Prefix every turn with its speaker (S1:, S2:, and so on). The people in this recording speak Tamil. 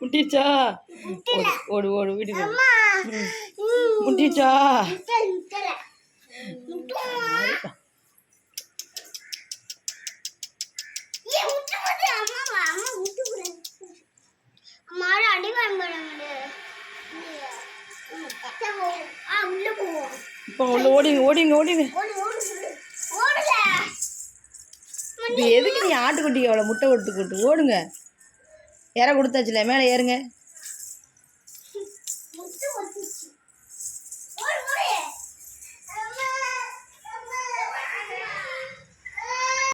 S1: முட்டிச்சா ஓடு ஓடு வீட்டுக்கு முட்டிச்சா இப்போ உள்ள ஓடிங்க ஓடிங்க ஓடிங்க இப்போ எதுக்கு நீ ஆட்டுக்குட்டிக்கு அவ்வளோ முட்டை கொடுத்து கொடுத்து? ஓடுங்க. இற கொடுத்தாச்சுல மேலே ஏறுங்க.